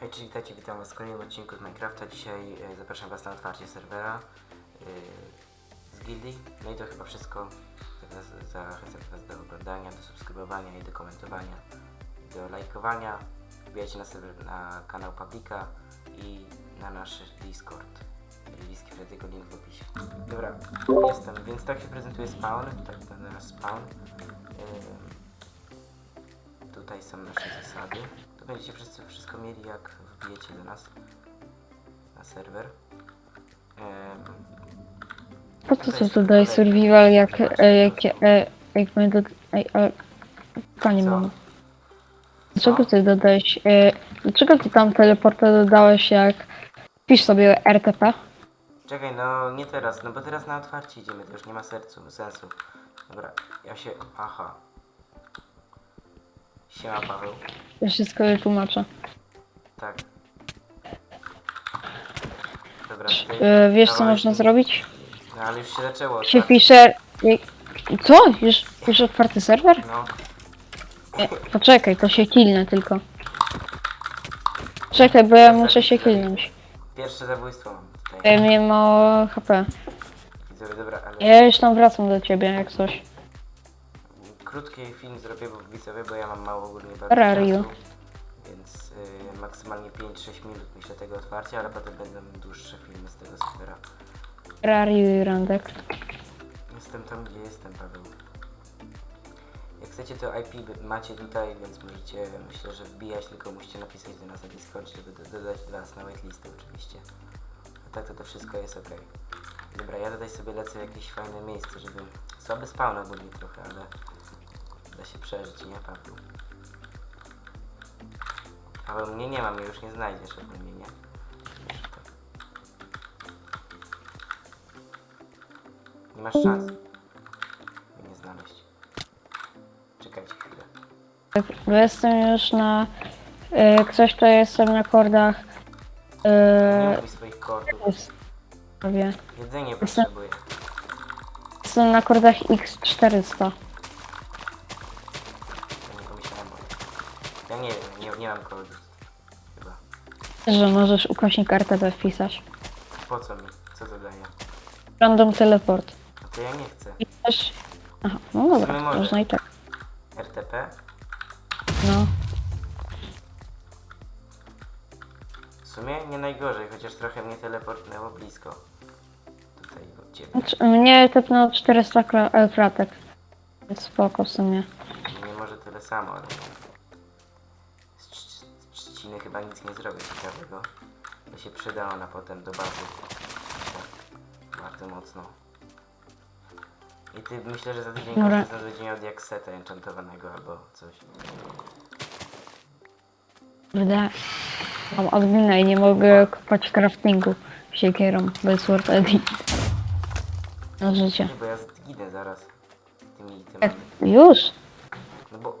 Hej, cześć, witajcie, witam was w kolejnym odcinku z Minecrafta. Dzisiaj e, zapraszam was na otwarcie serwera e, z gildii. No i to chyba wszystko. Teraz Zachęcam was do oglądania, do subskrybowania i do komentowania, do lajkowania. Wbijajcie na, serwer, na kanał Publika i na nasz Discord. Bliski Freddy'ego link w opisie. Dobra, jestem, więc tak się prezentuje spawn. Tak wygląda nasz spawn. Ym, Tutaj są nasze zasady. Będziecie wszyscy wszystko mieli jak wbijecie do nas na serwer. Em, Po co tu daje survival jak, e, jak, e, jak my do... Ej, ale... Panie Co? mamo. Dlaczego ty dodałeś... E, dlaczego ty tam teleporta dodałeś jak... Pisz sobie RTP? Czekaj, no nie teraz, no bo teraz na otwarcie idziemy, to już nie ma sercu, sensu. Dobra, ja się... Aha. Siema Paweł. Ja wszystko wytłumaczę. Tak. Dobra, tutaj... E, wiesz co dawaj, można zrobić? No ale już się zaczęło. Się tak? pisze... Co? Już, już otwarty serwer? No, E, poczekaj, to się kilnę tylko. Czekaj, bo ja muszę się kilnąć. pierwsze zabójstwo mam tutaj. Ja mało HP. Widzowie, dobra, ale... Ja już tam wracam do ciebie, jak coś. Krótki film zrobię, bo widzowie, bo ja mam mało ogólnie bardzo are you? czasu, Więc y, maksymalnie 5-6 minut myślę tego otwarcia, ale potem będą dłuższe filmy z tego serwera. Rari Randek. Jestem tam, gdzie jestem, Paweł. Jak chcecie, to IP by- macie tutaj, więc możecie, myślę, że wbijać, tylko musicie napisać do nas na Discord, żeby do, dodać dla nas na whitelistę oczywiście. A tak to to wszystko jest ok. Dobra, ja tutaj sobie lecę w jakieś fajne miejsce, żeby... Słaby spawn ogólnie trochę, ale da się przeżyć, nie Paweł? Paweł, mnie nie ma, mnie już nie znajdziesz ogólnie, nie? Nie masz szans mnie nie znaleźć. Czekajcie chwilę. Bo jestem już na. Jak coś to jestem na kordach. Nie E, mów mi swoich kordów. Jedzenie potrzebuję. Jestem na kordach X400. Kordów. Chyba. Że możesz ukośnik RTP wpisać. Po co mi? Co to daje? Random teleport. No to ja nie chcę. I też. Aha, no dobra, sumie może. można i tak. RTP? No. W sumie nie najgorzej, chociaż trochę mnie teleportnęło blisko. Tutaj od ciebie. Znaczy, mnie tepnął 400 kla- e, kratek. Więc spoko w sumie. Nie może tyle samo, ale... Chyba nic nie zrobię ciekawego. To się przydało na potem do bazy. Tak, bardzo mocno. I ty myślę, że za tydzień Dobra. każdy z nas będzie miał diakseta enchantowanego albo coś. Kurde. Mam admina i nie mogę kopać craftingu siekierą bez word edit. Na życie. Nie, bo ja zginę zaraz. Tymi temami. Już? No bo...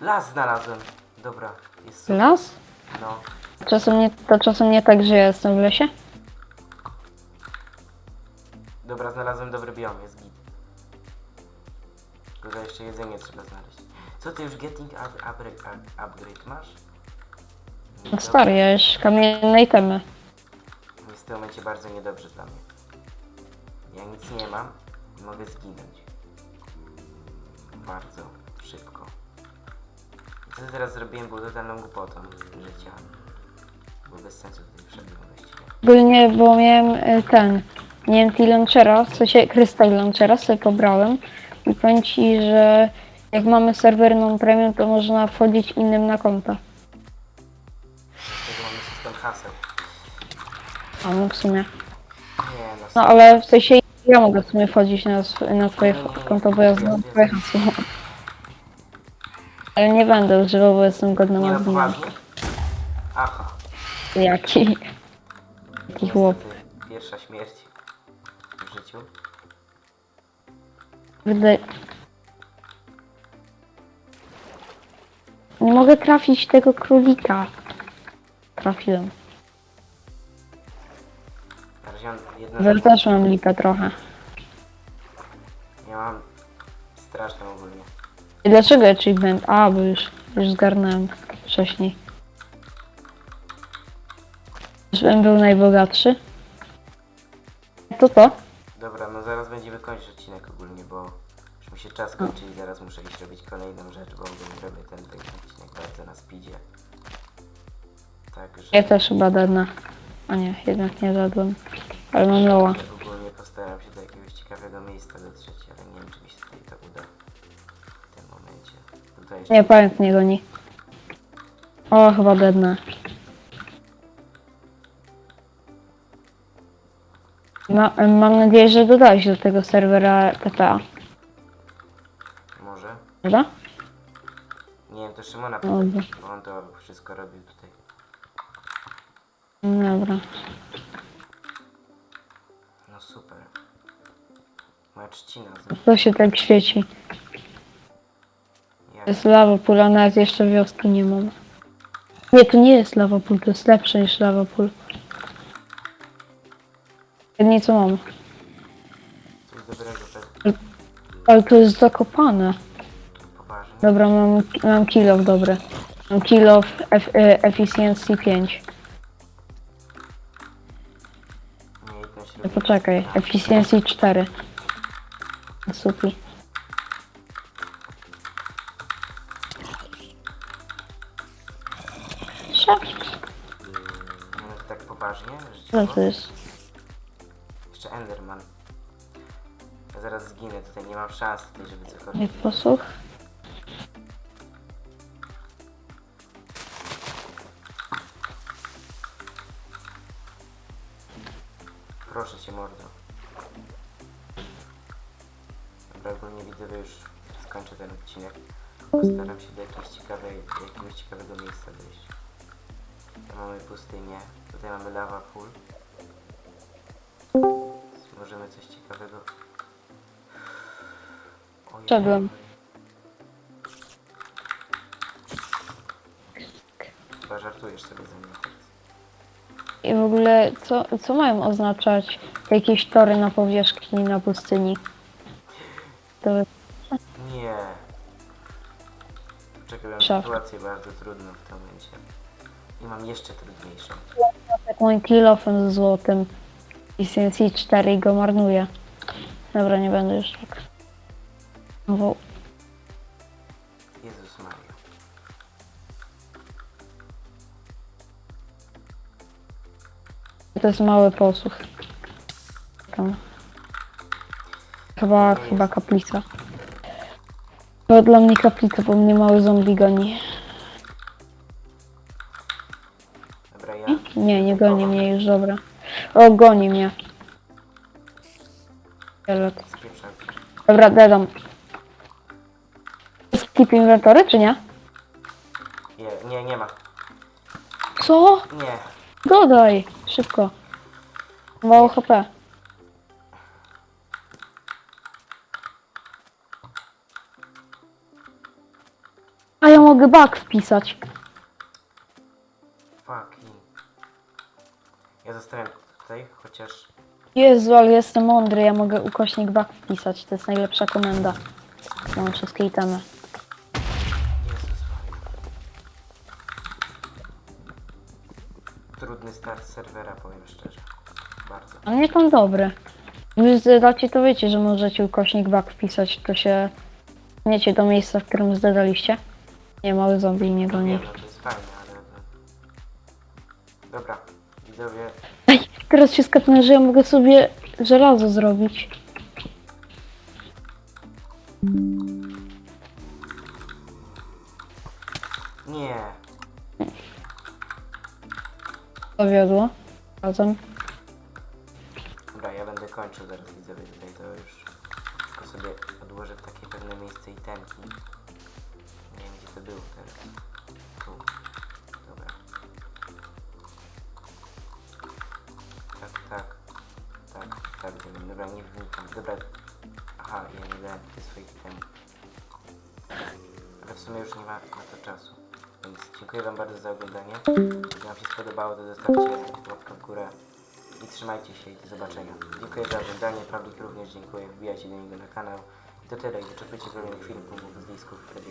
Las znalazłem! Dobra, jest super. Las? No. Czasem nie, to czasem nie tak, że ja jestem w lesie? Dobra, znalazłem dobry biom, jest git. Tylko że jeszcze jedzenie trzeba znaleźć. Co ty już getting up, upgrade, up, upgrade masz? No stary, ja już kamiennej temy. Jest w tym momencie bardzo niedobrze dla mnie. Ja nic nie mam i mogę zginąć. Bardzo. I co teraz zrobiłem było totalną głupotą życia. Było bez sensu tutaj właściwie. Ogólnie, bo miałem e, ten, nie wiem, T launchera, w sensie Crystal launchera sobie pobrałem i powiem ci, że jak mamy serwer non-premium, to można wchodzić innym na konta. Dlatego mamy system haseł. A no w sumie. Nie no, No ale w sensie ja mogę w sumie wchodzić na, sw- na twoje konto, bo ja znam twoje hasło. Ale nie będę używał, bo jestem no adminem. poważnie? Aha. Jaki? Jaki chłop. Niestety Pierwsza śmierć w życiu. Wydaje... Nie mogę trafić tego królika. Trafiłem. Na razie mam jedno Ja też mam lipę trochę. I dlaczego achievement? A, bo już, już zgarnąłem wcześniej. Żebym był najbogatszy. To to? Dobra, no zaraz będziemy kończyć odcinek ogólnie, bo już mi się czas kończy i zaraz muszę iść robić kolejną rzecz, bo ogólnie robię ten, ten odcinek bardzo na speedzie. Także Ja też chyba dadnę. A nie, jednak nie dadłem. Ale mam loła. ogólnie postaram się do jakiegoś ciekawego miejsca dotrzeć, Tutaj Nie, pająk mnie goni. O, chyba dadnę. Ma, mam nadzieję, że dodałeś do tego serwera TPA, może? prawda? Nie wiem, to Szymona Dobra. pytać, bo on to wszystko robił tutaj. Dobra. No super. Moja trzcina To się tak świeci. To jest lawa pool, a nawet jeszcze wioski nie mam. Nie, to nie jest lawa pool, to jest lepsze niż lawa pool. Jedynie co mam. coś dobrego pewnie. Ale to jest zakopane. Poważnie. Dobra, mam, mam kill off dobry. Mam kill off F, e, efficiency 5. Umiejętność No robienia. poczekaj, efficiency 4. Supi. Poważnie, co to jest? Jeszcze Enderman. Ja zaraz zginę tutaj, nie mam szans tutaj, żeby Nie cokolwiek. posłuch. Proszę cię mordo. Dobra, ogólnie widzowie już skończę ten odcinek. Postaram się do jakiegoś, ciekawej, jakiegoś ciekawego miejsca dojść. Tu mamy pustynię, tutaj mamy lava pool. Możemy coś ciekawego. Ojej. Wszedłem. Chyba żartujesz sobie ze mnie teraz. I w ogóle, co, co mają oznaczać jakieś tory na powierzchni na pustyni? To Nie. Czekaj, mam sytuację bardzo trudną w tym momencie. I mam jeszcze trudniejszą. jak moim kilofem ze złotym. I CNC 4 i go marnuje. Dobra, nie będę już tak. No bo Jezus Maria. to jest mały posłuch. Tam. Chyba, chyba kaplica. To dla mnie kaplica, bo mnie mały zombie goni. Nie, nie goni mnie już, dobra. O, goni mnie. Fiolet. Spieprzam. Dobra, dedam. Skip inwentory, czy nie? Nie, nie, nie ma. Co? Nie. Dodaj! Szybko. Mało HP. A ja mogę bug wpisać. Jezu, ale jestem mądry, ja mogę ukośnik bug wpisać. To jest najlepsza komenda. Mam wszystkie itemy. Jezus. Trudny start serwera, powiem szczerze. Bardzo. A nie tam dobry. Wy zdacie to wiecie, że możecie ukośnik bug wpisać, to się miecie do miejsca, w którym zdadaliście. Nie, mały zombie nie Nie, goni. no to jest fajne, ale. no. Dobra, widzowie. Ej, teraz się skapnę, że ja mogę sobie żelazo zrobić. Nie. Zawiodło. Razem. Dobra, ja będę kończył zaraz widzowie tutaj to już. Tylko sobie odłożę w takie pewne miejsce itemki. Nie wiem gdzie to było teraz. Dobra, nie wnikam. Dobra. Aha, ja nie dałem tutaj swoich itemów. Ale w sumie już nie ma na to czasu. Więc dziękuję wam bardzo za oglądanie. Jeśli wam się spodobało, to zostawcie łapkę w górę. I trzymajcie się i do zobaczenia. Dziękuję za oglądanie, Pawlik również dziękuję, wbijajcie do niego na kanał. I to tyle, i wyczekujcie kolejnych filmów z disków, wtedy